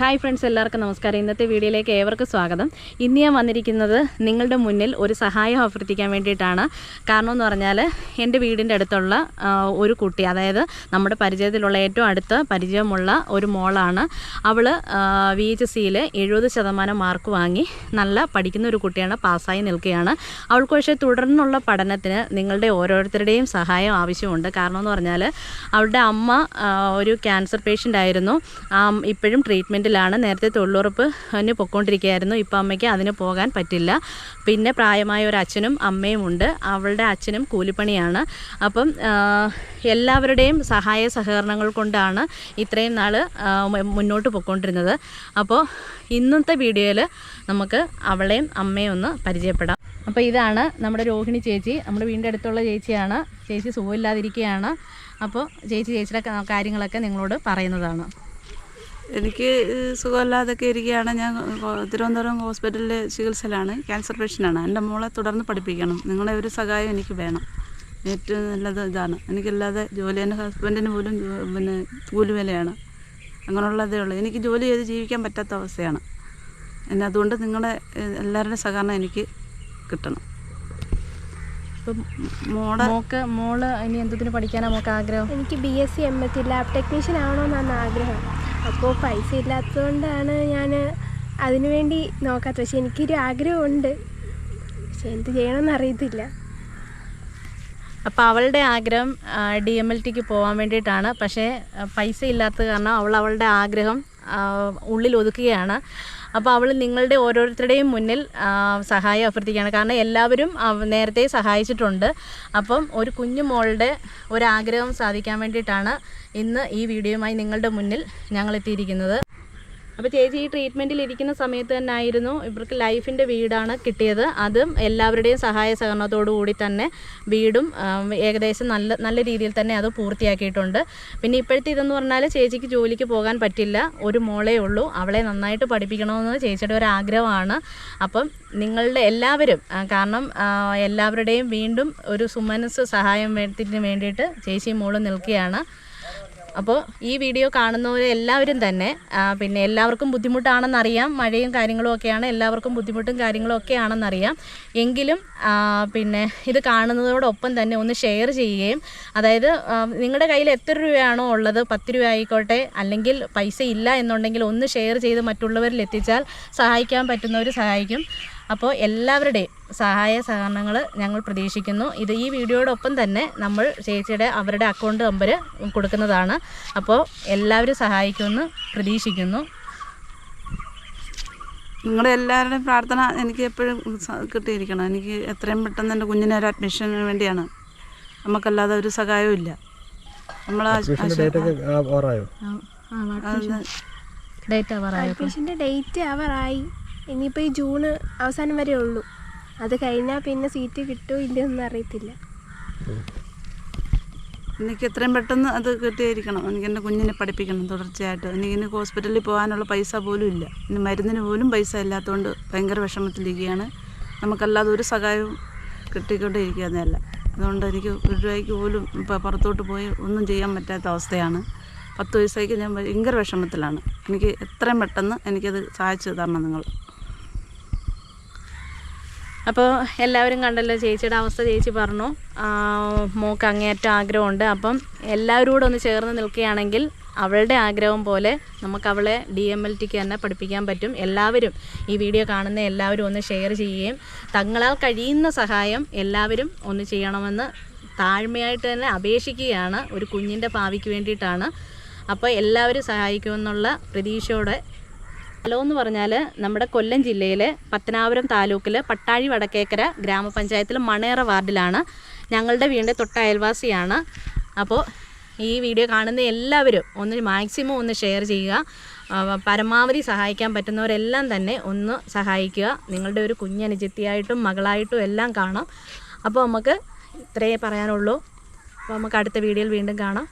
Hi friends എല്ലാവർക്കും നമസ്കാരം. ഇന്നത്തെ വീഡിയോയിലേക്ക് ഏവർക്കും സ്വാഗതം. ഇന്ന് ഞാൻ വന്നിരിക്കുന്നത് നിങ്ങളുടെ മുന്നിൽ ഒരു സഹായം അഭ്യർത്ഥിക്കാൻ വേണ്ടിയിട്ടാണ്. കാരണം എന്ന് പറഞ്ഞാൽ എന്റെ വീടിന്റെ അടുത്തുള്ള ഒരു കുട്ടി അതായത് നമ്മുടെ പരിചയത്തിലുള്ള ഏറ്റവും അടുത്ത പരിചയമുള്ള ഒരു മോളാണ്. അവൾ വി എച്ച് സിയിൽ എഴുപത് ശതമാനം മാർക്ക് വാങ്ങി നല്ല പഠിക്കുന്ന ഒരു കുട്ടിയാണ് പാസ്സായി നിൽക്കുകയാണ്. അവൾക്ക് പക്ഷേ തുടർന്നുള്ള പഠനത്തിന് നിങ്ങളുടെ ഓരോരുത്തരുടെയും സഹായം ആവശ്യമുണ്ട്. കാരണം എന്ന് പറഞ്ഞാൽ അവളുടെ അമ്മ ഒരു ക്യാൻസർ പേഷ്യന്റ് ആയിരുന്നു. ഇപ്പോഴും ഇപ്പോഴും ട്രീറ്റ്മെന്റിലാണ് നേരത്തെ തൊഴിലുറപ്പ് അതിന് പൊയ്ക്കൊണ്ടിരിക്കുകയായിരുന്നു ഇപ്പോൾ അമ്മയ്ക്ക് അതിന് പോകാൻ പറ്റില്ല. പിന്നെ പ്രായമായ ഒരു അച്ഛനും അമ്മയും ഉണ്ട്. അവളുടെ അച്ഛനും കൂലിപ്പണിയാണ്. അപ്പം എല്ലാവരുടെയും സഹായ സഹകരണങ്ങൾ കൊണ്ടാണ് ഇത്രയും നാൾ മുന്നോട്ട് പൊയ്ക്കൊണ്ടിരുന്നത് അപ്പോൾ ഇന്നത്തെ വീഡിയോയിൽ നമുക്ക് അവളെയും അമ്മയും ഒന്ന് പരിചയപ്പെടാം. അപ്പോൾ ഇതാണ് നമ്മുടെ രോഹിണി ചേച്ചി. നമ്മുടെ വീടിന്റെ അടുത്തുള്ള ചേച്ചിയാണ്. ചേച്ചി സുഖമില്ലാതിരിക്കുകയാണ്. അപ്പോൾ ചേച്ചി ചേച്ചിയുടെ കാര്യങ്ങളൊക്കെ നിങ്ങളോട് പറയുന്നതാണ്. എനിക്ക് സുഖമില്ലാതൊക്കെ ഇരിക്കുകയാണ്. ഞാൻ തിരുവനന്തപുരം ഹോസ്പിറ്റലിൽ ചികിത്സയിലാണ്. ക്യാൻസർ പേഷ്യന്റാണ്. എന്റെ മോളെ തുടർന്ന് പഠിപ്പിക്കണം. നിങ്ങളെ ഒരു സഹായം എനിക്ക് വേണം. ഏറ്റവും നല്ലത് ഇതാണ്. എനിക്കല്ലാതെ ജോലി എന്റെ ഹസ്ബൻഡിന് പോലും പിന്നെ കൂലിവിലയാണ് അങ്ങനെയുള്ളതേ ഉള്ളൂ. എനിക്ക് ജോലി ചെയ്ത് ജീവിക്കാൻ പറ്റാത്ത അവസ്ഥയാണ്. എന്നെ അതുകൊണ്ട് നിങ്ങളുടെ എല്ലാവരുടെ എല്ലാവരുടെയും സഹകരണം എനിക്ക് കിട്ടണം. ഇപ്പം മോളെ മോക്ക് മോൾ ഇനി എന്തിനു പഠിക്കാനാണ് മോക്ക് ആഗ്രഹം? എനിക്ക് B S C M S C lab technician ആവണമെന്നാണ് ആഗ്രഹം. അപ്പോൾ പൈസ ഇല്ലാത്തതുകൊണ്ടാണ് ഞാൻ അതിനുവേണ്ടി നോക്കാത്തത്. പക്ഷെ എനിക്കൊരു ആഗ്രഹമുണ്ട്. പക്ഷെ എന്ത് ചെയ്യണമെന്ന് അറിയത്തില്ല. അപ്പോൾ അവളുടെ ആഗ്രഹം ഡി എം എൽ ടിക്ക് പോകാൻ വേണ്ടിയിട്ടാണ്. പക്ഷേ പൈസ ഇല്ലാത്തത് കാരണം അവൾ അവളുടെ ആഗ്രഹം ഉള്ളിൽ ഒതുക്കുകയാണ്. അപ്പോൾ അവൾ നിങ്ങളുടെ ഓരോരുത്തരുടെയും മുന്നിൽ സഹായം അഭ്യർത്ഥിക്കുകയാണ്. കാരണം എല്ലാവരും നേരത്തെ സഹായിച്ചിട്ടുണ്ട്. അപ്പം ഒരു കുഞ്ഞു മോളുടെ ഒരാഗ്രഹം സാധിക്കാൻ വേണ്ടിയിട്ടാണ് ഇന്ന് ഈ വീഡിയോയുമായി നിങ്ങളുടെ മുന്നിൽ ഞങ്ങൾ എത്തിയിരിക്കുന്നത്. അപ്പോൾ ചേച്ചി ഈ ട്രീറ്റ്മെന്റിൽ ഇരിക്കുന്ന സമയത്ത് തന്നെ ആയിരുന്നു ഇവർക്ക് ലൈഫിന്റെ വീടാണ് കിട്ടിയത്. അതും എല്ലാവരുടെയും സഹായ സഹകരണത്തോടു കൂടി തന്നെ വീടും ഏകദേശം നല്ല നല്ല രീതിയിൽ തന്നെ അത് പൂർത്തിയാക്കിയിട്ടുണ്ട്. പിന്നെ ഇപ്പോഴത്തെ ഇതെന്ന് പറഞ്ഞാൽ ചേച്ചിക്ക് ജോലിക്ക് പോകാൻ പറ്റില്ല. ഒരു മോളേ ഉള്ളൂ. അവളെ നന്നായിട്ട് പഠിപ്പിക്കണമെന്ന് ചേച്ചിയുടെ ഒരു ആഗ്രഹമാണ്. അപ്പം നിങ്ങളുടെ എല്ലാവരും കാരണം എല്ലാവരുടെയും വീണ്ടും ഒരു സുമനസ് സഹായം വേണ്ടതിന് വേണ്ടിയിട്ട് ചേച്ചിയും മോളും നിൽക്കുകയാണ്. അപ്പോൾ ഈ വീഡിയോ കാണുന്നവർ എല്ലാവരും തന്നെ പിന്നെ എല്ലാവർക്കും ബുദ്ധിമുട്ടാണെന്നറിയാം മഴയും കാര്യങ്ങളും ഒക്കെയാണ് എല്ലാവർക്കും ബുദ്ധിമുട്ടും കാര്യങ്ങളും ഒക്കെ ആണെന്നറിയാം എങ്കിലും പിന്നെ ഇത് കാണുന്നതോടൊപ്പം തന്നെ ഒന്ന് ഷെയർ ചെയ്യുകയും അതായത് നിങ്ങളുടെ കയ്യിൽ എത്ര രൂപയാണോ ഉള്ളത് പത്ത് രൂപ ആയിക്കോട്ടെ അല്ലെങ്കിൽ പൈസ ഇല്ല എന്നുണ്ടെങ്കിൽ ഒന്ന് ഷെയർ ചെയ്ത് മറ്റുള്ളവരിൽ എത്തിച്ചാൽ സഹായിക്കാൻ പറ്റുന്നവർ സഹായിക്കും. അപ്പോൾ എല്ലാവരുടെയും സഹായ സഹകരണങ്ങൾ ഞങ്ങൾ പ്രതീക്ഷിക്കുന്നു. ഇത് ഈ വീഡിയോടൊപ്പം തന്നെ നമ്മൾ ചേച്ചിയുടെ അവരുടെ അക്കൗണ്ട് നമ്പർ കൊടുക്കുന്നതാണ്. അപ്പോൾ എല്ലാവരും സഹായിക്കുമെന്ന് പ്രതീക്ഷിക്കുന്നു. നിങ്ങളുടെ എല്ലാവരുടെയും പ്രാർത്ഥന എനിക്ക് എപ്പോഴും കിട്ടിയിരിക്കണം. എനിക്ക് എത്രയും പെട്ടെന്ന് എന്റെ കുഞ്ഞിനെ ഒരു അഡ്മിഷന് വേണ്ടിയാണ്. നമുക്കല്ലാതെ ഒരു സഹായവും ഇല്ല. നമ്മൾ ഡേറ്റ് ഒക്കെ ഇനിയിപ്പോൾ ഈ ജൂണ് അവസാനം വരെ ഉള്ളൂ. അത് കഴിഞ്ഞാൽ പിന്നെ സീറ്റ് കിട്ടുമോ ഇല്ലയൊന്നും അറിയത്തില്ല. എനിക്ക് എത്രയും പെട്ടെന്ന് അത് കിട്ടിയിരിക്കണം. എനിക്ക് എന്റെ കുഞ്ഞിനെ പഠിപ്പിക്കണം തുടർച്ചയായിട്ട്. എനിക്ക് ഇനി ഹോസ്പിറ്റലിൽ പോകാനുള്ള പൈസ പോലും ഇല്ല. ഇനി മരുന്നിന് പോലും പൈസ ഇല്ലാത്തതുകൊണ്ട് ഭയങ്കര വിഷമത്തിലിരിക്കുകയാണ്. നമുക്കല്ലാതെ ഒരു സഹായവും കിട്ടിക്കൊണ്ടേയിരിക്കുന്നതല്ല. അതുകൊണ്ട് എനിക്ക് ഒരു രൂപയ്ക്ക് പോലും ഇപ്പോൾ പുറത്തോട്ട് പോയി ഒന്നും ചെയ്യാൻ പറ്റാത്ത അവസ്ഥയാണ്. പത്ത് വയസ്സായിക്ക് ഞാൻ ഭയങ്കര വിഷമത്തിലാണ്. എനിക്ക് എത്രയും പെട്ടെന്ന് എനിക്കത് സഹായിച്ചു തരണം നിങ്ങൾ. അപ്പോൾ എല്ലാവരും കണ്ടല്ലോ ചേച്ചിയുടെ അവസ്ഥ ചേച്ചി പറഞ്ഞു. മോക്ക് അങ്ങേയറ്റം ആഗ്രഹമുണ്ട്. അപ്പം എല്ലാവരും കൂടെ ഒന്ന് ചേർന്ന് നിൽക്കുകയാണെങ്കിൽ അവളുടെ ആഗ്രഹം പോലെ നമുക്ക് അവളെ ഡി എം എൽ ടിക്ക് തന്നെ പഠിപ്പിക്കാൻ പറ്റും. എല്ലാവരും ഈ വീഡിയോ കാണുന്ന എല്ലാവരും ഒന്ന് ഷെയർ ചെയ്യുകയും തങ്ങളാൽ കഴിയുന്ന സഹായം എല്ലാവരും ഒന്ന് ചെയ്യണമെന്ന് താഴ്മയായിട്ട് തന്നെ അപേക്ഷിക്കുകയാണ് ഒരു കുഞ്ഞിന്റെ ഭാവിക്ക് വേണ്ടിയിട്ടാണ്. അപ്പോൾ എല്ലാവരും സഹായിക്കുമെന്നുള്ള പ്രതീക്ഷയോടെ സ്ഥലം എന്ന് പറഞ്ഞാൽ നമ്മുടെ കൊല്ലം ജില്ലയിലെ പത്തനാപുരം താലൂക്കിൽ പട്ടാഴി വടക്കേക്കര ഗ്രാമപഞ്ചായത്തിൽ മണേറ വാർഡിലാണ് ഞങ്ങളുടെ വീടിന്റെ തൊട്ട അയൽവാസിയാണ് അപ്പോൾ ഈ വീഡിയോ കാണുന്ന എല്ലാവരും ഒന്ന് മാക്സിമം ഒന്ന് ഷെയർ ചെയ്യുക. പരമാവധി സഹായിക്കാൻ പറ്റുന്നവരെല്ലാം തന്നെ ഒന്ന് സഹായിക്കുക. നിങ്ങളുടെ ഒരു കുഞ്ഞനുജത്തിയായിട്ടും മകളായിട്ടും എല്ലാം കാണാം. അപ്പോൾ നമുക്ക് ഇത്രയേ പറയാനുള്ളൂ. അപ്പോൾ നമുക്ക് അടുത്ത വീഡിയോയിൽ വീണ്ടും കാണാം.